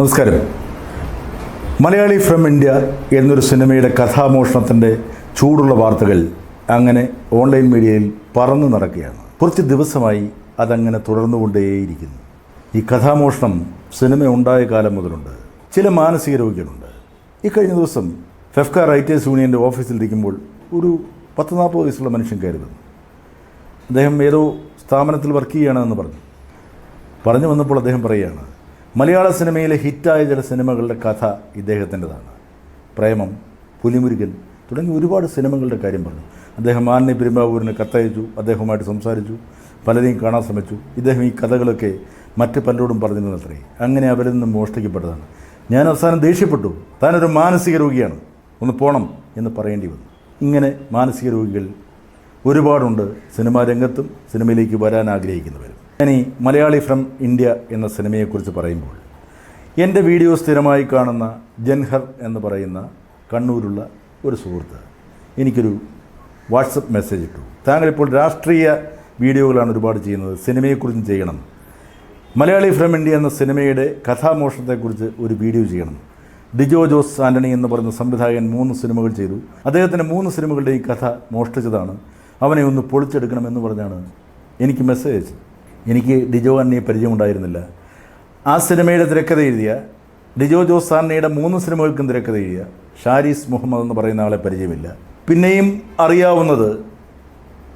നമസ്കാരം. Malayali from India എന്നൊരു സിനിമയുടെ കഥാമോഷണത്തിന്റെ ചൂടുള്ള വാർത്തകൾ അങ്ങനെ ഓൺലൈൻ മീഡിയയിൽ പറന്നു നടക്കുകയാണ്. കുറച്ച് ദിവസമായി അതങ്ങനെ തുടർന്നുകൊണ്ടേയിരിക്കുന്നു. ഈ കഥാമോഷണം സിനിമ ഉണ്ടായ കാലം മുതലുണ്ട്. ചില മാനസിക രോഗികളുണ്ട്. ഈ കഴിഞ്ഞ ദിവസം ഫെഫ്ക റൈറ്റേഴ്സ് യൂണിയന്റെ ഓഫീസിലിരിക്കുമ്പോൾ ഒരു പത്ത് നാൽപ്പത് വയസ്സുള്ള മനുഷ്യൻ കയറി വന്നു. അദ്ദേഹം ഏതോ സ്ഥാപനത്തിൽ വർക്ക് ചെയ്യുകയാണെന്ന് പറഞ്ഞു. പറഞ്ഞു വന്നപ്പോൾ അദ്ദേഹം പറയുകയാണ് മലയാള സിനിമയിലെ ഹിറ്റായ ചില സിനിമകളുടെ കഥ ഇദ്ദേഹത്തിന്റെതാണ്. പ്രേമം പുലിമുരുകൻ തുടങ്ങി ഒരുപാട് സിനിമകളുടെ കാര്യം പറഞ്ഞു. അദ്ദേഹം മാലിന്യ പെരുമ്പാവൂരിന് കത്തയച്ചു അദ്ദേഹവുമായിട്ട് സംസാരിച്ചു പലരെയും കാണാൻ ശ്രമിച്ചു. ഇദ്ദേഹം ഈ കഥകളൊക്കെ മറ്റ് പലരോടും പറഞ്ഞിരുന്നത്രേ. അങ്ങനെ അവരിൽ നിന്നും മോഷ്ടിക്കപ്പെട്ടതാണ്. ഞാൻ അവസാനം ദേഷ്യപ്പെട്ടു. താനൊരു മാനസിക രോഗിയാണ്. ഒന്ന് പോണം എന്ന് പറയേണ്ടി വന്നു. ഇങ്ങനെ മാനസിക രോഗികൾ ഒരുപാടുണ്ട്. സിനിമാ രംഗത്തും സിനിമയിലേക്ക് വരാൻ ആഗ്രഹിക്കുന്നവരും. ഈ മലയാളി ഫ്രം ഇന്ത്യ എന്ന സിനിമയെക്കുറിച്ച് പറയുമ്പോൾ എന്റെ വീഡിയോ സ്ഥിരമായി കാണുന്ന ജൻഹർ എന്ന് പറയുന്ന കണ്ണൂരുള്ള ഒരു സുഹൃത്ത് എനിക്കൊരു വാട്സപ്പ് മെസ്സേജ് ഇട്ടു. താങ്കളിപ്പോൾ രാഷ്ട്രീയ വീഡിയോകളാണ് ഒരുപാട് ചെയ്യുന്നത്. സിനിമയെക്കുറിച്ചും ചെയ്യണം. മലയാളി ഫ്രം ഇന്ത്യ എന്ന സിനിമയുടെ കഥാമോഷണത്തെക്കുറിച്ച് ഒരു വീഡിയോ ചെയ്യണം. ഡിജോ ജോസ് ആന്റണി എന്ന് പറയുന്ന സംവിധായകൻ മൂന്ന് സിനിമകൾ ചെയ്തു. അദ്ദേഹത്തിന്റെ മൂന്ന് സിനിമകളുടെ ഈ കഥ മോഷ്ടിച്ചതാണ്. അവനെ ഒന്ന് പൊളിച്ചെടുക്കണമെന്ന് പറഞ്ഞാണ് എനിക്ക് മെസ്സേജ് അയച്ചത്. എനിക്ക് ഡിജോ അന്നയെ പരിചയമുണ്ടായിരുന്നില്ല ആ സിനിമയുടെ തിരക്കഥ എഴുതിയ ഡിജോ ജോസ് ആന്റണിയുടെ മൂന്ന് സിനിമകൾക്കും തിരക്കഥ എഴുതിയ ഷാരിസ് മുഹമ്മദ് എന്ന് പറയുന്ന ആളെ പരിചയമില്ല. പിന്നെയും അറിയാവുന്നത്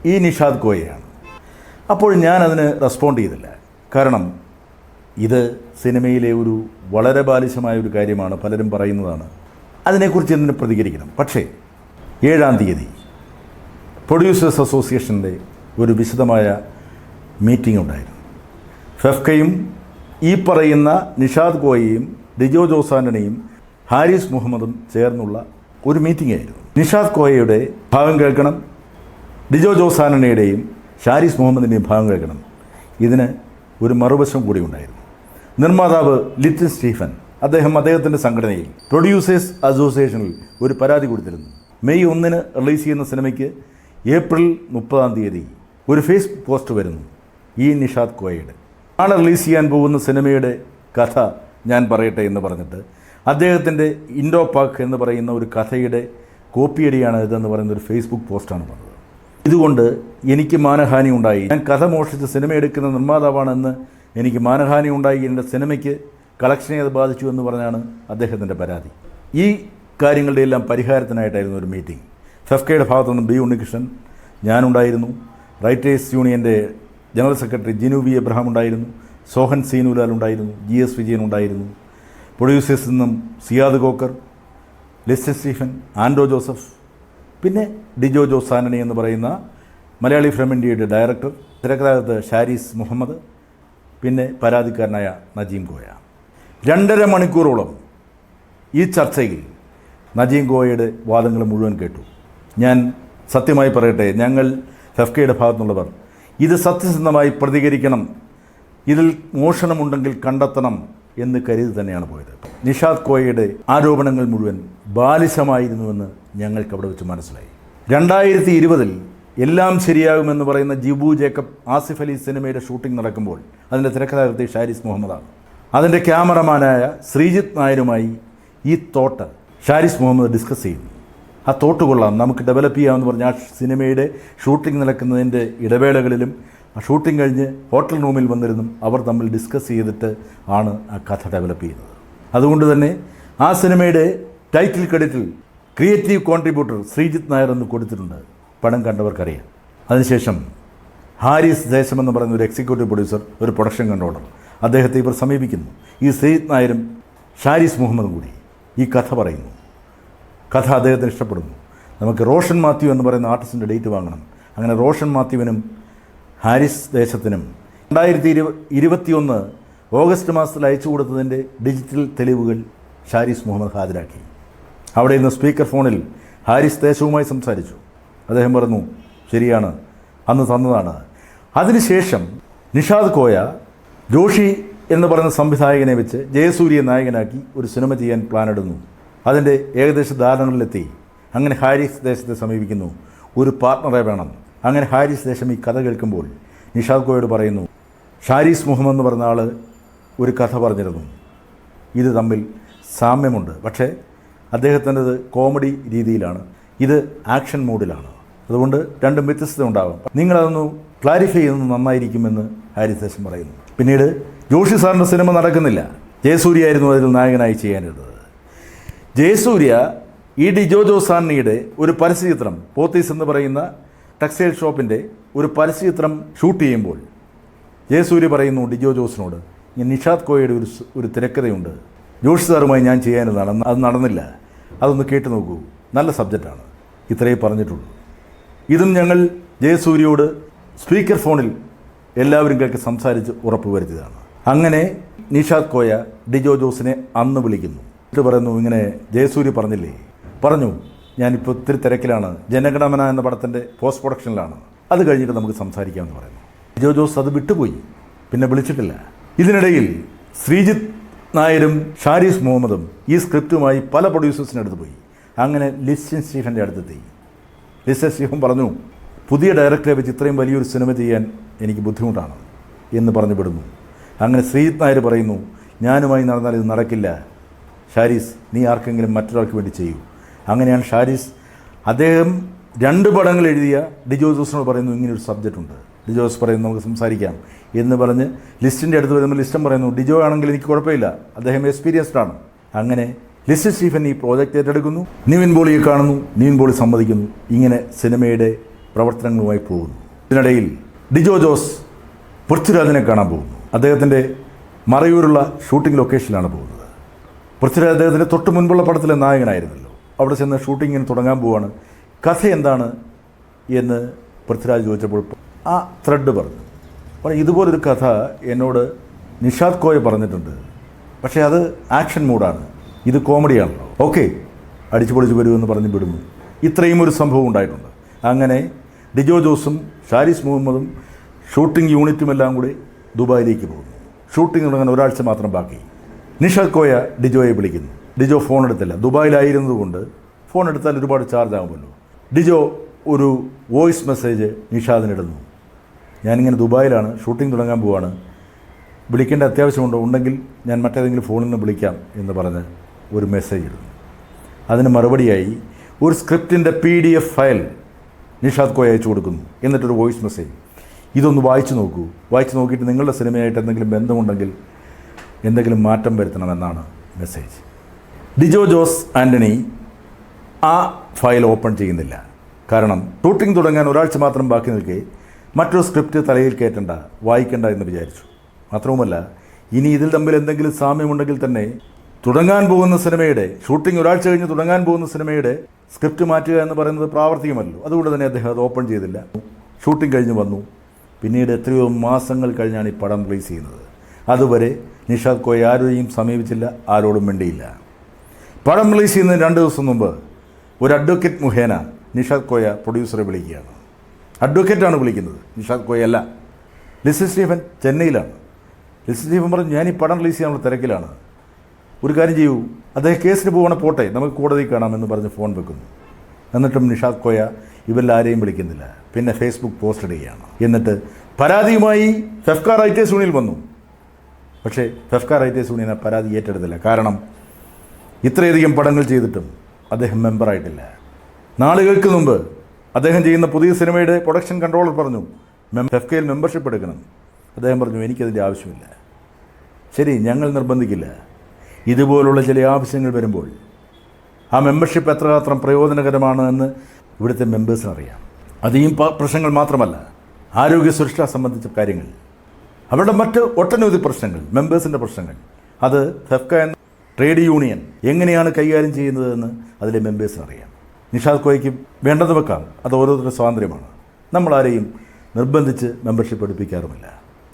ഈ നിഷാദ് കോയയാണ്. അപ്പോൾ ഞാൻ റെസ്പോണ്ട് ചെയ്തില്ല. കാരണം ഇത് സിനിമയിലെ ഒരു വളരെ ബാലിശമായ ഒരു കാര്യമാണ് പലരും പറയുന്നതാണ്. അതിനെക്കുറിച്ച് എന്തിനു പ്രതികരിക്കണം? പക്ഷേ ഏഴാം തീയതി പ്രൊഡ്യൂസേഴ്സ് അസോസിയേഷന്റെ ഒരു വിശദമായ മീറ്റിംഗ് ഉണ്ടായിരുന്നു. ഫെഫ്കയും ഈ പറയുന്ന നിഷാദ് ഗോയയും ഡിജോ ജോസാന്റണിയും ഹാരിസ് മുഹമ്മദും ചേർന്നുള്ള ഒരു മീറ്റിംഗ് ആയിരുന്നു നിഷാദ് കോയയുടെ ഭാഗം കേൾക്കണം ഡിജോ ജോസാനണയുടെയും ഷാരിസ് മുഹമ്മദിന്റെയും ഭാഗം കേൾക്കണം. ഇതിന് ഒരു മറുവശം കൂടി ഉണ്ടായിരുന്നു. നിർമ്മാതാവ് ലിറ്റിൻ സ്റ്റീഫൻ അദ്ദേഹം അദ്ദേഹത്തിന്റെ സംഘടനയിൽ പ്രൊഡ്യൂസേഴ്സ് അസോസിയേഷനിൽ ഒരു പരാതി കൊടുത്തിരുന്നു. മെയ് ഒന്നിന് റിലീസ് ചെയ്യുന്ന സിനിമയ്ക്ക് ഏപ്രിൽ മുപ്പതാം തീയതി ഒരു ഫേസ്ബുക്ക് പോസ്റ്റ് വരുന്നു. ഈ നിഷാദ് കോയയുടെ. നാളെ റിലീസ് ചെയ്യാൻ പോകുന്ന സിനിമയുടെ കഥ ഞാൻ പറയട്ടെ എന്ന് പറഞ്ഞിട്ട് അദ്ദേഹത്തിന്റെ ഇൻഡോ പാക്ക് എന്ന് പറയുന്ന ഒരു കഥയുടെ കോപ്പിയടിയാണ് ഇതെന്ന് പറയുന്ന ഒരു ഫേസ്ബുക്ക് പോസ്റ്റാണ് പറഞ്ഞത് ഇതുകൊണ്ട് എനിക്ക് മാനഹാനി ഉണ്ടായി. ഞാൻ കഥ മോഷ്ടിച്ച സിനിമ എടുക്കുന്ന നിർമ്മാതാവാണെന്ന് എനിക്ക് മാനഹാനി ഉണ്ടായി. എന്റെ സിനിമയ്ക്ക് കളക്ഷനെ അത് ബാധിച്ചു എന്ന് പറഞ്ഞാണ് അദ്ദേഹത്തിന്റെ പരാതി. ഈ കാര്യങ്ങളുടെ എല്ലാം പരിഹാരത്തിനായിട്ടായിരുന്നു ഒരു മീറ്റിംഗ് ഫെഫ്കയുടെ ഭാഗത്തുനിന്ന് ബി ഉണ്ണികൃഷ്ണൻ ഞാനുണ്ടായിരുന്നു. റൈറ്റേഴ്സ് യൂണിയന്റെ general secretary Jinu V Abraham ഉണ്ടായിരുന്നു സോഹൻ സീനുലാൽ ഉണ്ടായിരുന്നു ജി എസ് വിജയൻ ഉണ്ടായിരുന്നു. പ്രൊഡ്യൂസേഴ്സിൽ നിന്നും Siyad cocker Listin Stephen Anto Joseph പിന്നെ ഡിജോ ജോസ് ആന്റണി എന്ന് പറയുന്ന മലയാളി ഫ്രം ഇന്ത്യയുടെ ഡയറക്ടർ തിരക്കഥാകൃത്ത് ഷാരീസ് മുഹമ്മദ് പിന്നെ പരാതിക്കാരനായ നജീം ഗോയ. രണ്ടര മണിക്കൂറോളം ഈ ചർച്ചയിൽ നജീം ഗോയയുടെ വാദങ്ങൾ മുഴുവൻ കേട്ടു. ഞാൻ സത്യമായി പറയട്ടെ ഞങ്ങൾ ഫെഫ്കയുടെ ഭാഗത്തുനിന്നുള്ളവർ ഇത് സത്യസന്ധമായി പ്രതികരിക്കണം. ഇതിൽ മോഷണമുണ്ടെങ്കിൽ കണ്ടെത്തണം എന്ന് കരുതി തന്നെയാണ് പോയത്. നിഷാദ് കോയയുടെ ആരോപണങ്ങൾ മുഴുവൻ ബാലിശമായിരുന്നുവെന്ന് ഞങ്ങൾക്ക് അവിടെ വെച്ച് മനസ്സിലായി. രണ്ടായിരത്തി ഇരുപതിൽ എല്ലാം ശരിയാകുമെന്ന് പറയുന്ന ജിബു ജേക്കബ് ആസിഫ് അലി സിനിമയുടെ ഷൂട്ടിംഗ് നടക്കുമ്പോൾ അതിന്റെ തിരക്കഥാകൃത്തി ഷാരിസ് മുഹമ്മദാണ്. അതിന്റെ ക്യാമറമാനായ ശ്രീജിത്ത് നായരുമായി ഈ തോട്ട് ഷാരിസ് മുഹമ്മദ് ഡിസ്കസ് ചെയ്യുന്നു. ആ തോട്ട് കൊള്ളാം. നമുക്ക് ഡെവലപ്പ് ചെയ്യാമെന്ന് പറഞ്ഞ ആ സിനിമയുടെ ഷൂട്ടിംഗ് നടക്കുന്നതിന്റെ ഇടവേളകളിലും ആ ഷൂട്ടിംഗ് കഴിഞ്ഞ് ഹോട്ടൽ റൂമിൽ വന്നിരുന്നും അവർ തമ്മിൽ ഡിസ്കസ് ചെയ്തിട്ട് ആണ് ആ കഥ ഡെവലപ്പ് ചെയ്യുന്നത്. അതുകൊണ്ട് തന്നെ ആ സിനിമയുടെ ടൈറ്റിൽ ക്രെഡിറ്റിൽ ക്രിയേറ്റീവ് കോൺട്രിബ്യൂട്ടർ ശ്രീജിത്ത് നായർ എന്ന് കൊടുത്തിട്ടുണ്ട്. പടം കണ്ടവർക്കറിയാം. അതിനുശേഷം ഹാരിസ് ദേശം എന്ന് പറയുന്ന ഒരു എക്സിക്യൂട്ടീവ് പ്രൊഡ്യൂസർ ഒരു പ്രൊഡക്ഷൻ കൺട്രോളർ അദ്ദേഹത്തെ ഇവർ സമീപിക്കുന്നു. ഈ ശ്രീജിത്ത് നായരും ഷാരിസ് മുഹമ്മദും കൂടി ഈ കഥ പറയുന്നു. കഥ അദ്ദേഹത്തിന് ഇഷ്ടപ്പെടുന്നു. നമുക്ക് റോഷൻ മാത്യു എന്ന് പറയുന്ന ആർട്ടിസ്റ്റിന്റെ ഡേറ്റ് വാങ്ങണം. അങ്ങനെ റോഷൻ മാത്യുവിനും ഹാരിസ് ദേശത്തിനും രണ്ടായിരത്തി ഇരു ഇരുപത്തിയൊന്ന് ഓഗസ്റ്റ് മാസത്തിൽ അയച്ചു കൊടുത്തതിന്റെ ഡിജിറ്റൽ തെളിവുകൾ ഷാരിസ് മുഹമ്മദ് ഹാജരാക്കി. അവിടെ ഇന്ന് സ്പീക്കർ ഫോണിൽ ഹാരിസ് ദേശവുമായി സംസാരിച്ചു. അദ്ദേഹം പറഞ്ഞു ശരിയാണ് അന്ന് തന്നതാണ്. അതിനുശേഷം നിഷാദ് കോയ ജോഷി എന്ന് പറയുന്ന സംവിധായകനെ വെച്ച് ജയസൂര്യ നായകനാക്കി ഒരു സിനിമ ചെയ്യാൻ പ്ലാനിടുന്നു അതിന്റെ ഏകദേശ ധാരണകളിലെത്തി. അങ്ങനെ ഹാരിസ് ദേശത്തെ സമീപിക്കുന്നു. ഒരു പാർട്ണറെ വേണം. അങ്ങനെ ഹാരിസ് ദേശം ഈ കഥ കേൾക്കുമ്പോൾ നിഷാദ് കോയോട് പറയുന്നു ഷാരിസ് മുഹമ്മദ് എന്ന് പറഞ്ഞ ആൾ ഒരു കഥ പറഞ്ഞിരുന്നു. ഇത് തമ്മിൽ സാമ്യമുണ്ട്. പക്ഷേ അദ്ദേഹത്തിന്റെത് കോമഡി രീതിയിലാണ്. ഇത് ആക്ഷൻ മൂഡിലാണ്. അതുകൊണ്ട് രണ്ടും വ്യത്യസ്തത ഉണ്ടാകും നിങ്ങളതൊന്ന് ക്ലാരിഫൈ ചെയ്യുന്നത് നന്നായിരിക്കുമെന്ന് ഹാരിസ് ദേശം പറയുന്നു. പിന്നീട് ജോഷി സാറിന്റെ സിനിമ നടക്കുന്നില്ല. ജയസൂര്യായിരുന്നു അതിൽ നായകനായി ചെയ്യാനിരുന്നത്. ജയസൂര്യ ഇ ഡി ജോജോ സാന്നിയുടെ ഒരു പരസ്യചിത്രം പോത്തീസ് എന്ന് പറയുന്ന ടെക്സ്റ്റൈൽ ഷോപ്പിന്റെ ഒരു പരസ്യചിത്രം ഷൂട്ട് ചെയ്യുമ്പോൾ ജയസൂര്യ പറയുന്നു ഡിജോ ജോസിനോട് ഞാൻ നിഷാദ് കോയയുടെ ഒരു ഒരു തിരക്കഥയുണ്ട്. ജോഷി സാറുമായി ഞാൻ ചെയ്യാനതാണ് അത് നടന്നില്ല. അതൊന്ന് കേട്ട് നോക്കൂ. നല്ല സബ്ജക്റ്റാണ്. ഇത്രയേ പറഞ്ഞിട്ടുള്ളൂ. ഇതും ഞങ്ങൾ ജയസൂര്യയോട് സ്പീക്കർ ഫോണിൽ എല്ലാവരും കേൾക്ക് സംസാരിച്ച് ഉറപ്പുവരുത്തിയതാണ്. അങ്ങനെ നിഷാദ് കോയ ഡിജോ ജോസിനെ അന്ന് വിളിക്കുന്നു. എന്നിട്ട് പറയുന്നു ഇങ്ങനെ ജയസൂര്യ പറഞ്ഞില്ലേ? പറഞ്ഞു ഞാനിപ്പോൾ ഒത്തിരി തിരക്കിലാണ്. ജനഗണമന എന്ന പടത്തിന്റെ പോസ്റ്റ് പ്രൊഡക്ഷനിലാണ് അത് കഴിഞ്ഞിട്ട് നമുക്ക് സംസാരിക്കാമെന്ന് പറയുന്നു. ജോ ജോസ് അത് വിട്ടുപോയി. പിന്നെ വിളിച്ചിട്ടില്ല. ഇതിനിടയിൽ ശ്രീജിത്ത് നായരും ഷാരിസ് മുഹമ്മദും ഈ സ്ക്രിപ്റ്റുമായി പല പ്രൊഡ്യൂസേഴ്സിന്റെ അടുത്ത് പോയി. അങ്ങനെ ലിസ്റ്റൻ സ്റ്റീഫന്റെ അടുത്തെത്തി. ലിസ്റ്റൻ സ്റ്റീഫൻ പറഞ്ഞു പുതിയ ഡയറക്ടറെ വെച്ച് ഇത്രയും വലിയൊരു സിനിമ ചെയ്യാൻ എനിക്ക് ബുദ്ധിമുട്ടാണ് എന്ന് പറഞ്ഞു വിടുന്നു അങ്ങനെ ശ്രീജിത്ത് നായർ പറയുന്നു ഞാനുമായി നടന്നാൽ ഇത് നടക്കില്ല. ഷാരീസ് നീ ആർക്കെങ്കിലും മറ്റൊരാൾക്ക് വേണ്ടി ചെയ്യൂ. അങ്ങനെയാണ് ഷാരീസ്. അദ്ദേഹം രണ്ട് പടങ്ങൾ എഴുതിയ ഡിജോ ജോസിനോട് പറയുന്നു ഇങ്ങനൊരു സബ്ജക്റ്റ് ഉണ്ട്. ഡിജോ ജോസ് പറയുന്നു നമുക്ക് സംസാരിക്കാം. എന്ന് പറഞ്ഞ് ലിസ്റ്റിന്റെ അടുത്ത് വരുമ്പോൾ ലിസ്റ്റൻ പറയുന്നു ഡിജോ ആണെങ്കിൽ എനിക്ക് കുഴപ്പമില്ല. അദ്ദേഹം എക്സ്പീരിയൻസ്ഡ് ആണ്. അങ്ങനെ ലിസ്റ്റ് സ്റ്റീഫൻ ഈ പ്രോജക്റ്റ് ഏറ്റെടുക്കുന്നു. നിവിൻ ബോളിയെ കാണുന്നു. നിവിൻ ബോളി സമ്മതിക്കുന്നു. ഇങ്ങനെ സിനിമയുടെ പ്രവർത്തനങ്ങളുമായി പോകുന്നു. ഇതിനിടയിൽ ഡിജോ ജോസ് പൃഥ്വിരാജിനെ കാണാൻ പോകുന്നു. അദ്ദേഹത്തിന്റെ മറയൂരുള്ള ഷൂട്ടിംഗ് ലൊക്കേഷനിലാണ് പോകുന്നത്. പൃഥ്വിരാജ് അദ്ദേഹത്തിന്റെ തൊട്ട് മുൻപുള്ള പടത്തിലെ നായകനായിരുന്നല്ലോ. അവിടെ ചെന്ന് ഷൂട്ടിങ്ങിന് തുടങ്ങാൻ പോവാണ്. കഥ എന്താണ് എന്ന് പൃഥ്വിരാജ് ചോദിച്ചപ്പോൾ ആ ത്രെഡ് പറഞ്ഞു. അപ്പോൾ ഇതുപോലൊരു കഥ എന്നോട് നിഷാദ് കോയ പറഞ്ഞിട്ടുണ്ട്. പക്ഷേ അത് ആക്ഷൻ മൂഡാണ്. ഇത് കോമഡിയാണല്ലോ. ഓക്കെ അടിച്ചു പൊളിച്ച് വരുമെന്ന് പറഞ്ഞ് വിടുന്നു. ഇത്രയും ഒരു സംഭവം ഉണ്ടായിട്ടുണ്ട്. അങ്ങനെ ഡിജോ ജോസും ഷാരിസ് മുഹമ്മദും ഷൂട്ടിംഗ് യൂണിറ്റും എല്ലാം കൂടി ദുബായിലേക്ക് പോകുന്നു. ഷൂട്ടിംഗ് തുടങ്ങാൻ ഒരാഴ്ച മാത്രം ബാക്കി. നിഷാദ് കോയ ഡിജോയെ വിളിക്കുന്നു. ഡിജോ ഫോൺ എടുത്തില്ല. ദുബായിലായിരുന്നതുകൊണ്ട് ഫോൺ എടുത്താൽ ഒരുപാട് ചാർജ് ആകുമല്ലോ. ഡിജോ ഒരു വോയിസ് മെസ്സേജ് നിഷാദിനിടുന്നു. ഞാനിങ്ങനെ ദുബായിലാണ് ഷൂട്ടിംഗ് തുടങ്ങാൻ പോവാണ്. വിളിക്കേണ്ട അത്യാവശ്യമുണ്ടോ? ഉണ്ടെങ്കിൽ ഞാൻ മറ്റേതെങ്കിലും ഫോണിൽ നിന്ന് വിളിക്കാം എന്ന് പറഞ്ഞ് ഒരു മെസ്സേജ് ഇടുന്നു. അതിന് മറുപടിയായി ഒരു സ്ക്രിപ്റ്റിന്റെ P D F file Nishad Koya അയച്ചു കൊടുക്കുന്നു. എന്നിട്ടൊരു വോയിസ് മെസ്സേജ് ഇതൊന്ന് വായിച്ചു നോക്കൂ. വായിച്ചു നോക്കിയിട്ട് നിങ്ങളുടെ സിനിമയായിട്ട് എന്തെങ്കിലും ബന്ധമുണ്ടെങ്കിൽ എന്തെങ്കിലും മാറ്റം വരുത്തണമെന്നാണ് മെസ്സേജ്. ഡിജോ ജോസ് ആന്റണി ആ ഫയൽ ഓപ്പൺ ചെയ്യുന്നില്ല. കാരണം ഷൂട്ടിംഗ് തുടങ്ങാൻ ഒരാഴ്ച മാത്രം ബാക്കി നിൽക്കെ മറ്റൊരു സ്ക്രിപ്റ്റ് തലയിൽ കയറ്റണ്ട വായിക്കണ്ട എന്ന് വിചാരിച്ചു. മാത്രവുമല്ല ഇനി ഇതിൽ തമ്മിൽ എന്തെങ്കിലും സാമ്യമുണ്ടെങ്കിൽ തന്നെ തുടങ്ങാൻ പോകുന്ന സിനിമയുടെ ഷൂട്ടിംഗ് ഒരാഴ്ച കഴിഞ്ഞ് തുടങ്ങാൻ പോകുന്ന സിനിമയുടെ സ്ക്രിപ്റ്റ് മാറ്റുക എന്ന് പറയുന്നത് പ്രാവർത്തികമല്ലോ. അതുകൊണ്ട് തന്നെ അദ്ദേഹം അത് ഓപ്പൺ ചെയ്തില്ല. ഷൂട്ടിംഗ് കഴിഞ്ഞ് വന്നു. പിന്നീട് എത്രയോ മാസങ്ങൾ കഴിഞ്ഞാണ് ഈ പടം റിലീസ് ചെയ്യുന്നത്. അതുവരെ നിഷാദ് കോയ ആരെയും സമീപിച്ചില്ല ആരോടും വേണ്ടിയില്ല പടം റിലീസ് ചെയ്യുന്നതിന് രണ്ട് ദിവസം മുമ്പ് ഒരു അഡ്വക്കേറ്റ് മുഖേന നിഷാദ് കോയ പ്രൊഡ്യൂസറെ വിളിക്കുകയാണ്. അഡ്വക്കേറ്റാണ് വിളിക്കുന്നത്. നിഷാദ് കോയ അല്ല ലിസി സ്റ്റീഫൻ ചെന്നൈയിലാണ്. ലിസി സ്റ്റീഫൻ പറഞ്ഞു ഞാൻ ഈ പടം റിലീസ് ചെയ്യാനുള്ള തിരക്കിലാണ്. ഒരു കാര്യം ചെയ്യൂ. അദ്ദേഹം കേസിന് പോകണ പോട്ടെ. നമുക്ക് കോടതി കാണാമെന്ന് പറഞ്ഞ് ഫോൺ വെക്കുന്നു. എന്നിട്ടും നിഷാദ് കോയ ഇവരിലാരെയും വിളിക്കുന്നില്ല. പിന്നെ ഫേസ്ബുക്ക് പോസ്റ്റ് ഇടുകയാണ്. എന്നിട്ട് പരാതിയുമായി ഫെഫ്ക റൈറ്റേഴ്സ് യൂണിയൻ വന്നു. പക്ഷേ റൈറ്റേഴ്സ് യൂണിയൻ ആ പരാതി ഏറ്റെടുത്തില്ല. കാരണം ഇത്രയധികം പടങ്ങൾ ചെയ്തിട്ടും അദ്ദേഹം മെമ്പറായിട്ടില്ല നാളുകൾക്ക് മുമ്പ് അദ്ദേഹം ചെയ്യുന്ന പുതിയ സിനിമയുടെ പ്രൊഡക്ഷൻ കൺട്രോളർ പറഞ്ഞു ഫെഫ്കയിൽ മെമ്പർഷിപ്പ് എടുക്കണം. അദ്ദേഹം പറഞ്ഞു എനിക്കതിന്റെ ആവശ്യമില്ല. ശരി ഞങ്ങൾ നിർബന്ധിക്കില്ല. ഇതുപോലുള്ള ചില ആവശ്യങ്ങൾ വരുമ്പോൾ ആ മെമ്പർഷിപ്പ് എത്രമാത്രം പ്രയോജനകരമാണ് എന്ന് ഇവിടുത്തെ മെമ്പേഴ്സിനറിയാം അത് ഈ പ്രശ്നങ്ങൾ മാത്രമല്ല ആരോഗ്യ സുരക്ഷ സംബന്ധിച്ച കാര്യങ്ങൾ. അവരുടെ മറ്റ് ഒട്ടനവധി പ്രശ്നങ്ങൾ മെമ്പേഴ്സിന്റെ പ്രശ്നങ്ങൾ. അത് ഫെഫ്ക എന്ന ട്രേഡ് യൂണിയൻ എങ്ങനെയാണ് കൈകാര്യം ചെയ്യുന്നതെന്ന് അതിലെ മെമ്പേഴ്സിന് അറിയാം. നിഷാദ് കോയ്ക്ക് വേണ്ടത് വെക്കാം. അത് ഓരോരുത്തരുടെ സ്വാതന്ത്ര്യമാണ്. നമ്മളാരെയും നിർബന്ധിച്ച് മെമ്പർഷിപ്പ് എടുപ്പിക്കാറുമില്ല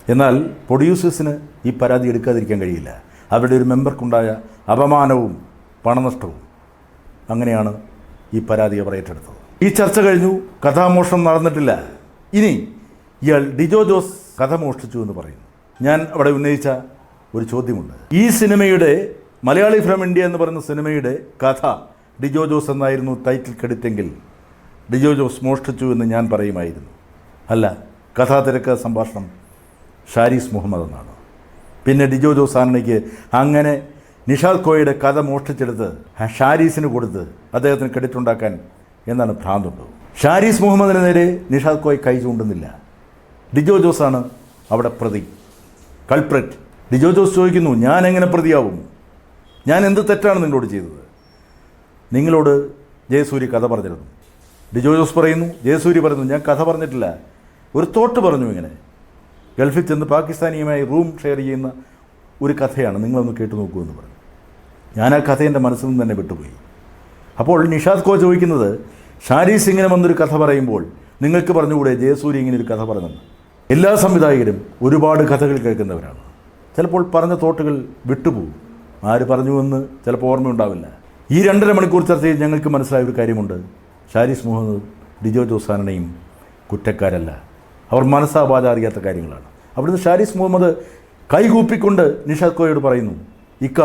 എന്നാൽ പ്രൊഡ്യൂസേഴ്സിന് ഈ പരാതി എടുക്കാതിരിക്കാൻ കഴിയില്ല. അവരുടെ ഒരു മെമ്പർക്കുണ്ടായ അപമാനവും പണനഷ്ടവും. അങ്ങനെയാണ് ഈ പരാതി അവർ ഏറ്റെടുത്തത്. ഈ ചർച്ച കഴിഞ്ഞു. കഥാമോഷണം നടന്നിട്ടില്ല. ഇനി ഇയാൾ ഡിജോ ജോസ് കഥ മോഷ്ടിച്ചു എന്ന് പറയുന്നു. ഞാൻ അവിടെ ഉന്നയിച്ച ഒരു ചോദ്യമുണ്ട്. ഈ സിനിമയുടെ മലയാളി ഫ്രം ഇന്ത്യ എന്ന് പറയുന്ന സിനിമയുടെ കഥ ഡിജോ ജോസ് എന്നായിരുന്നു ടൈറ്റിൽ കെടുത്തെങ്കിൽ ഡിജോ ജോസ് മോഷ്ടിച്ചു എന്ന് ഞാൻ പറയുമായിരുന്നു. അല്ല കഥാ തിരക്ക് സംഭാഷണം ഷാരീസ് മുഹമ്മദ് എന്നാണ്. പിന്നെ ഡിജോ ജോസ് ആനണിക്ക് അങ്ങനെ നിഷാൽ കോയയുടെ കഥ മോഷ്ടിച്ചെടുത്ത് ഷാരീസിന് കൊടുത്ത് അദ്ദേഹത്തിന് ക്രെഡിറ്റ് ഉണ്ടാക്കാൻ എന്നാണ് ഭ്രാന്തുണ്ടോ? ഷാരീസ് മുഹമ്മദിന് നേരെ നിഷാദ് കോയ് കൈ ചൂണ്ടുന്നില്ല. ഡിജോ ജോസാണ് അവിടെ പ്രതി. കൾപ്രറ്റ്. ഡിജോ ജോസ് ചോദിക്കുന്നു ഞാൻ എങ്ങനെ പ്രതിയാവും? ഞാൻ എന്ത് തെറ്റാണ് നിങ്ങളോട് ചെയ്തത്? നിങ്ങളോട് ജയസൂര്യ കഥ പറഞ്ഞിരുന്നു. ഡിജോ ജോസ് പറയുന്നു ജയസൂര്യ പറയുന്നു ഞാൻ കഥ പറഞ്ഞിട്ടില്ല. ഒരു തോട്ട് പറഞ്ഞു ഇങ്ങനെ. ഗൾഫിൽ ചെന്ന് പാകിസ്ഥാനിയുമായി റൂം ഷെയർ ചെയ്യുന്ന ഒരു കഥയാണ് നിങ്ങളൊന്ന് കേട്ടു നോക്കൂ എന്ന് പറഞ്ഞു. ഞാൻ ആ കഥ എന്റെ മനസ്സിൽ നിന്ന് തന്നെ വിട്ടുപോയി. അപ്പോൾ നിഷാദ് കോ ചോദിക്കുന്നത് ഷാരി സിംഗിനെ വന്നൊരു കഥ പറയുമ്പോൾ നിങ്ങൾക്ക് പറഞ്ഞുകൂടെ ജയസൂര്യ ഇങ്ങനെ ഒരു കഥ പറഞ്ഞെന്ന്? എല്ലാ സംവിധായകരും ഒരുപാട് കഥകൾ കേൾക്കുന്നവരാണ്. ചിലപ്പോൾ പറഞ്ഞ തോട്ടുകൾ വിട്ടുപോകും. ആര് പറഞ്ഞു എന്ന് ചിലപ്പോൾ ഓർമ്മയുണ്ടാവില്ല. ഈ രണ്ടര മണിക്കൂർ ചർച്ചയിൽ ഞങ്ങൾക്ക് മനസ്സിലായ ഒരു കാര്യമുണ്ട്. ഷാരിസ് മുഹമ്മദ് ഡിജോ ജോസാനനെയും കുറ്റക്കാരല്ല. അവർ മനസ്സാപാത അറിയാത്ത കാര്യങ്ങളാണ്. അവിടുന്ന് ഷാരിസ് മുഹമ്മദ് കൈകൂപ്പിക്കൊണ്ട് നിഷാദ് കോയോട് പറയുന്നു ഇക്ക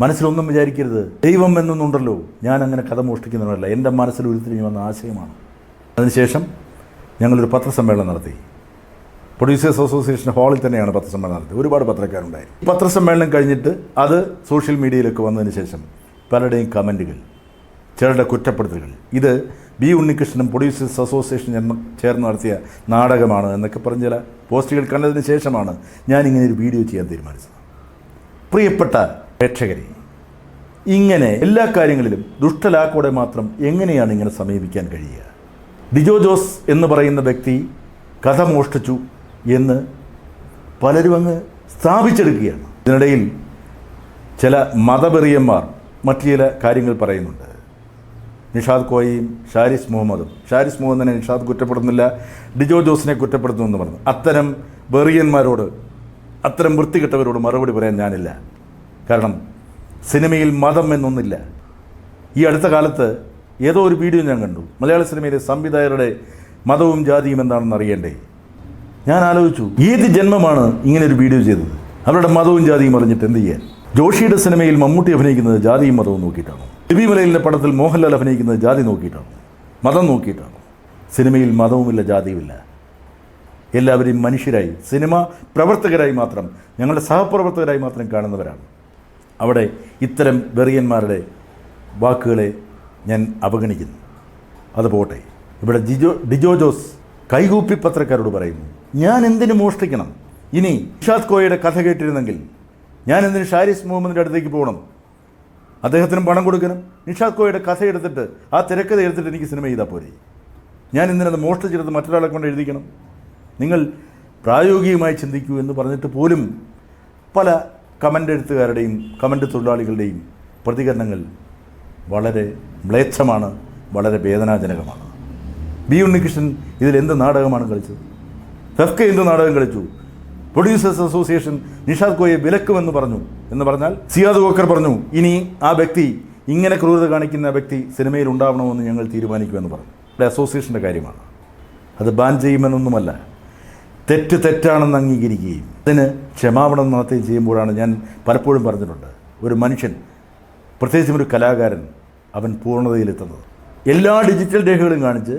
മനസ്സിലൊന്നും വിചാരിക്കരുത്. ദൈവം എന്നൊന്നുണ്ടല്ലോ. ഞാൻ അങ്ങനെ കഥ മോഷ്ടിക്കുന്നവരല്ല എന്റെ മനസ്സിൽ ഉരുത്തിരിഞ്ഞു വന്ന ആശയമാണ്. അതിനുശേഷം ഞങ്ങളൊരു പത്രസമ്മേളനം നടത്തി. പ്രൊഡ്യൂസേഴ്സ് അസോസിയേഷൻ ഹാളിൽ തന്നെയാണ് പത്രസമ്മേളനം നടത്തിയത്. ഒരുപാട് പത്രക്കാരുണ്ടായിരുന്നു. ഈ പത്രസമ്മേളനം കഴിഞ്ഞിട്ട് അത് സോഷ്യൽ മീഡിയയിലൊക്കെ വന്നതിന് ശേഷം പലരുടെയും കമന്റുകൾ ചിലരുടെ കുറ്റപ്പെടുത്തലുകൾ. ഇത് ബി ഉണ്ണികൃഷ്ണനും പ്രൊഡ്യൂസേഴ്സ് അസോസിയേഷൻ ചേർന്ന് നടത്തിയ നാടകമാണ് എന്നൊക്കെ പറഞ്ഞ ചില പോസ്റ്റുകൾ കണ്ടതിന് ശേഷമാണ് ഞാനിങ്ങനെ ഒരു വീഡിയോ ചെയ്യാൻ തീരുമാനിച്ചത്. പ്രിയപ്പെട്ട പ്രേക്ഷകരെ ഇങ്ങനെ എല്ലാ കാര്യങ്ങളിലും ദുഷ്ടലാക്കോടെ മാത്രം എങ്ങനെയാണ് ഇങ്ങനെ സമീപിക്കാൻ കഴിയുക? ഡിജോ ജോസ് എന്ന് പറയുന്ന വ്യക്തി കഥ മോഷ്ടിച്ചു എന്ന് പലരും അങ്ങ് സ്ഥാപിച്ചെടുക്കുകയാണ്. ഇതിനിടയിൽ ചില മതപെറിയന്മാർ മറ്റു ചില കാര്യങ്ങൾ പറയുന്നുണ്ട്. നിഷാദ് കോയയും ഷാരിസ് മുഹമ്മദും. ഷാരിസ് മുഹമ്മദിനെ നിഷാദ് കുറ്റപ്പെടുന്നില്ല ഡിജോ ജോസിനെ കുറ്റപ്പെടുത്തുന്നു എന്ന് പറഞ്ഞു. അത്തരം വെറിയന്മാരോട് അത്തരം വൃത്തികെട്ടവരോട് മറുപടി പറയാൻ ഞാനില്ല. കാരണം സിനിമയിൽ മതം എന്നൊന്നില്ല. ഈ അടുത്ത കാലത്ത് ഏതോ ഒരു വീഡിയോ ഞാൻ കണ്ടു. മലയാള സിനിമയിലെ സംവിധായകരുടെ മതവും ജാതിയും എന്താണെന്ന് അറിയണ്ടേ? ഞാൻ ആലോചിച്ചു ഏത് ജന്മമാണ് ഇങ്ങനെ ഒരു വീഡിയോ ചെയ്തത്? അവരുടെ മതവും ജാതിയും അറിഞ്ഞിട്ട് എന്ത് ചെയ്യാൻ? ജോഷിയുടെ സിനിമയിൽ മമ്മൂട്ടി അഭിനയിക്കുന്നത് ജാതിയും മതവും നോക്കിയിട്ടാണ്? രവി മലയിലെ പടത്തിൽ മോഹൻലാൽ അഭിനയിക്കുന്നത് ജാതി നോക്കിയിട്ടാണ്? മതം നോക്കിയിട്ടാണ്? സിനിമയിൽ മതവുമില്ല ജാതിയുമില്ല. എല്ലാവരെയും മനുഷ്യരായി സിനിമ പ്രവർത്തകരായി മാത്രം ഞങ്ങളുടെ സഹപ്രവർത്തകരായി മാത്രം കാണുന്നവരാണ്. അവിടെ ഇത്തരം വെറിയന്മാരുടെ വാക്കുകളെ ഞാൻ അവഗണിക്കുന്നു. അത് പോട്ടെ. ഇവിടെ ജിജോ ഡിജോ ജോസ് കൈകൂപ്പി പത്രക്കാരോട് പറയുന്നു ഞാൻ എന്തിനു മോഷ്ടിക്കണം? ഇനി ഇഷാദ് കോയയുടെ കഥ കേട്ടിരുന്നെങ്കിൽ ഞാൻ എന്തിന് ഷാരിസ് മുഹമ്മദിന്റെ അടുത്തേക്ക് പോകണം? അദ്ദേഹത്തിനും പണം കൊടുക്കണം? നിഷാദ് കോയയുടെ കഥ എടുത്തിട്ട് ആ തിരക്കഥ എടുത്തിട്ട് എനിക്ക് സിനിമ ചെയ്താൽ പോരെ? ഞാൻ എന്തിനത് മോഷ്ടിച്ചെടുത്ത് മറ്റൊരാളെ കൊണ്ട് എഴുതിക്കണം? നിങ്ങൾ പ്രായോഗികമായി ചിന്തിക്കൂ എന്ന് പറഞ്ഞിട്ട് പോലും പല കമന്റ് എഴുത്തുകാരുടെയും കമന്റ് തൊഴിലാളികളുടെയും പ്രതികരണങ്ങൾ വളരെ മ്ലേച്ഛമാണ് വളരെ വേദനാജനകമാണ്. ബി ഉണ്ണികൃഷ്ണൻ ഇതിൽ എന്ത് നാടകമാണ് കളിച്ചത്? ഫെഫ്ക എന്ത് നാടകം കളിച്ചു? പ്രൊഡ്യൂസേഴ്സ് അസോസിയേഷൻ നിഷാദ് കോയെ വിലക്കുമെന്ന് പറഞ്ഞു എന്ന് പറഞ്ഞാൽ സിയാദ് വക്കർ പറഞ്ഞു ഇനി ആ വ്യക്തി ഇങ്ങനെ ക്രൂരത കാണിക്കുന്ന വ്യക്തി സിനിമയിൽ ഉണ്ടാവണമെന്ന് ഞങ്ങൾ തീരുമാനിക്കുമെന്ന് പറഞ്ഞു. ഇവിടെ അസോസിയേഷന്റെ കാര്യമാണ്. അത് ബാൻ ചെയ്യുമെന്നൊന്നുമല്ല. തെറ്റ് തെറ്റാണെന്ന് അംഗീകരിക്കുകയും അതിന് ക്ഷമാപണം നടത്തുകയും ചെയ്യുമ്പോഴാണ് ഞാൻ പലപ്പോഴും പറഞ്ഞിട്ടുണ്ട്. ഒരു മനുഷ്യൻ പ്രത്യേകിച്ചും ഒരു കലാകാരൻ അവൻ പൂർണതയിലെത്തുന്നത്. എല്ലാ ഡിജിറ്റൽ രേഖകളും കാണിച്ച്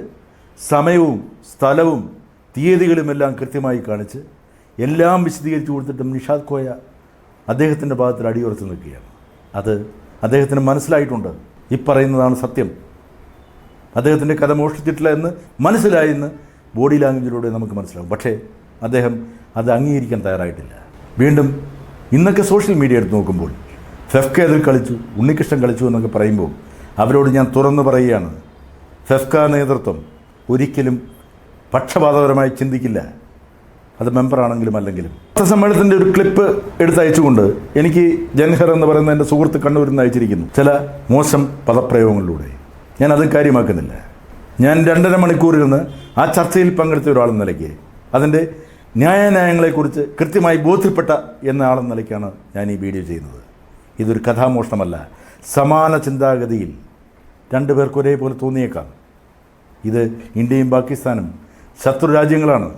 സമയവും സ്ഥലവും തീയതികളും എല്ലാം കൃത്യമായി കാണിച്ച് എല്ലാം വിശദീകരിച്ചു കൊടുത്തിട്ടും നിഷാദ് കോയ അദ്ദേഹത്തിന്റെ ഭാഗത്തിൽ അടിയുറച്ച് നിൽക്കുകയാണ്. അത് അദ്ദേഹത്തിന് മനസ്സിലായിട്ടുണ്ട്. ഈ പറയുന്നതാണ് സത്യം. അദ്ദേഹത്തിന്റെ കഥ മോഷ്ടിച്ചിട്ടില്ല എന്ന് മനസ്സിലായെന്ന് ബോഡി ലാംഗ്വേജിലൂടെ നമുക്ക് മനസ്സിലാകും. പക്ഷേ അദ്ദേഹം അത് അംഗീകരിക്കാൻ തയ്യാറായിട്ടില്ല. വീണ്ടും ഇന്നൊക്കെ സോഷ്യൽ മീഡിയ എടുത്ത് നോക്കുമ്പോൾ ഫെഫ്ക അതിൽ കളിച്ചു ഉണ്ണികൃഷ്ണൻ കളിച്ചു എന്നൊക്കെ പറയുമ്പോൾ അവരോട് ഞാൻ തുറന്നു പറയുകയാണ്. ഫെഫ്ക നേതൃത്വം ഒരിക്കലും പക്ഷപാതപരമായി ചിന്തിക്കില്ല. അത് മെമ്പറാണെങ്കിലും അല്ലെങ്കിലും. സമ്മേളനത്തിന്റെ ഒരു ക്ലിപ്പ് എടുത്തയച്ചുകൊണ്ട് എനിക്ക് ജൻഹർ എന്ന് പറയുന്ന എന്റെ സുഹൃത്ത് കണ്ണൂരിൽ നിന്ന് അയച്ചിരിക്കുന്നു. ചില മോശം പദപ്രയോഗങ്ങളിലൂടെ. ഞാൻ അത് കാര്യമാക്കുന്നില്ല. ഞാൻ രണ്ടര മണിക്കൂറിരുന്ന് ആ ചർച്ചയിൽ പങ്കെടുത്ത ഒരാളെന്ന നിലയ്ക്ക്. അതിന്റെ ന്യായാന്യായങ്ങളെക്കുറിച്ച് കൃത്യമായി ബോധ്യപ്പെട്ട എന്ന ആളെന്ന നിലയ്ക്കാണ് ഞാൻ ഈ വീഡിയോ ചെയ്യുന്നത്. ഇതൊരു കഥാമോഷണമല്ല. സമാന ചിന്താഗതിയിൽ രണ്ടുപേർക്ക് ഒരേപോലെ തോന്നിയേക്കാം. ഇത് ഇന്ത്യയും പാകിസ്ഥാനും ശത്രു രാജ്യങ്ങളാണ്.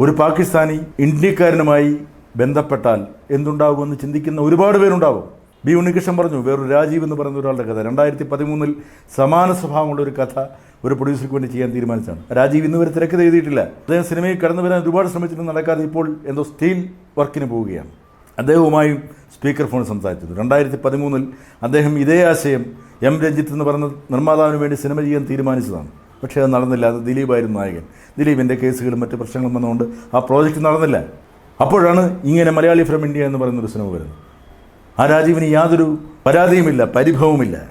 ഒരു പാകിസ്ഥാനി ഇന്ത്യക്കാരനുമായി ബന്ധപ്പെട്ടാൽ എന്തുണ്ടാകുമെന്ന് ചിന്തിക്കുന്ന ഒരുപാട് പേരുണ്ടാവും. ബി ഉണ്ണികൃഷ്ണൻ പറഞ്ഞു വേറൊരു രാജീവ് എന്ന് പറയുന്ന ഒരാളുടെ കഥ. രണ്ടായിരത്തി പതിമൂന്നിൽ സമാന സ്വഭാവമുള്ള ഒരു കഥ ഒരു പ്രൊഡ്യൂസർക്ക് വേണ്ടി ചെയ്യാൻ തീരുമാനിച്ചാണ്. രാജീവ് ഇന്ന് വരെ തിരക്കഥ എഴുതിയിട്ടില്ല. അദ്ദേഹം സിനിമയിൽ കടന്നു വരാൻ ഒരുപാട് ശ്രമിച്ചിട്ടും നടക്കാതെ ഇപ്പോൾ എന്തോ സ്റ്റീൽ വർക്കിന് പോവുകയാണ്. അദ്ദേഹവുമായും സ്പീക്കർ ഫോണിൽ സംസാരിച്ചത് രണ്ടായിരത്തി പതിമൂന്നിൽ അദ്ദേഹം ഇതേ ആശയം എം രഞ്ജിത്ത് എന്ന് പറഞ്ഞ നിർമ്മാതാവിന് വേണ്ടി സിനിമ ചെയ്യാൻ തീരുമാനിച്ചതാണ്. പക്ഷേ അത് നടന്നില്ല. അത് ദിലീപായിരുന്നു നായകൻ. ദിലീപിന്റെ കേസുകളും മറ്റ് പ്രശ്നങ്ങളും വന്നുകൊണ്ട് ആ പ്രോജക്റ്റ് നടന്നില്ല. അപ്പോഴാണ് ഇങ്ങനെ മലയാളി ഫ്രം ഇന്ത്യ എന്ന് പറയുന്നൊരു സിനിമ വരുന്നത്. ആ രാജീവിന് യാതൊരു പരാതിയുമില്ല പരിഭവമില്ല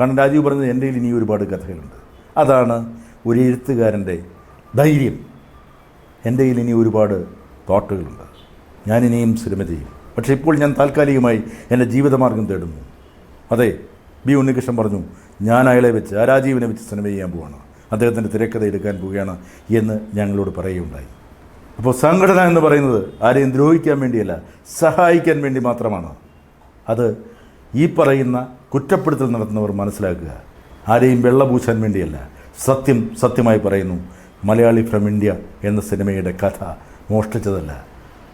കാരണം രാജീവ് പറഞ്ഞത് എന്റെ ഇനി ഒരുപാട് കഥകളുണ്ട്. അതാണ് ഒരു എഴുത്തുകാരന്റെ ധൈര്യം. എന്റെ ഇനി ഒരുപാട് തോട്ടുകളുണ്ട്. ഞാനിനിയും സിനിമ ചെയ്യും. പക്ഷേ ഇപ്പോൾ ഞാൻ താൽക്കാലികമായി എന്റെ ജീവിതമാർഗം തേടുന്നു. അതെ ബി ഉണ്ണികൃഷ്ണൻ പറഞ്ഞു ഞാൻ അയാളെ വെച്ച് ആ രാജീവിനെ വെച്ച് സിനിമ ചെയ്യാൻ പോവാണ്. അദ്ദേഹത്തിന്റെ തിരക്കഥ എടുക്കാൻ പോവുകയാണ് എന്ന് ഞങ്ങളോട് പറയുകയുണ്ടായി. അപ്പോൾ സംഘടന എന്ന് പറയുന്നത് ആരെയും ദ്രോഹിക്കാൻ വേണ്ടിയല്ല സഹായിക്കാൻ വേണ്ടി മാത്രമാണ്. അത് ഈ പറയുന്ന കുറ്റപ്പെടുത്തൽ നടത്തുന്നവർ മനസ്സിലാക്കുക. ആരെയും വെള്ളപൂശാൻ വേണ്ടിയല്ല. സത്യം സത്യമായി പറയുന്നു മലയാളി ഫ്രം ഇന്ത്യ എന്ന സിനിമയുടെ കഥ മോഷ്ടിച്ചതല്ല.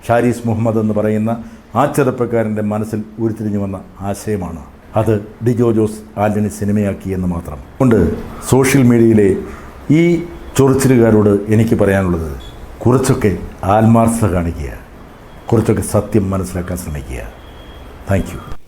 ഷാരീസ് മുഹമ്മദ് എന്ന് പറയുന്ന ആ ചെറുപ്പക്കാരന്റെ മനസ്സിൽ ഉരുത്തിരിഞ്ഞു വന്ന ആശയമാണ്. അത് ഡിജോ ജോസ് ആന്റണി സിനിമയാക്കി എന്ന് മാത്രം. കൊണ്ട് സോഷ്യൽ മീഡിയയിലെ ഈ ചൊറിച്ചിലുകാരോട് എനിക്ക് പറയാനുള്ളത് കുറച്ചൊക്കെ ആത്മാർത്ഥത കാണിക്കുക. കുറച്ചൊക്കെ സത്യം മനസ്സിലാക്കാൻ ശ്രമിക്കുക. താങ്ക്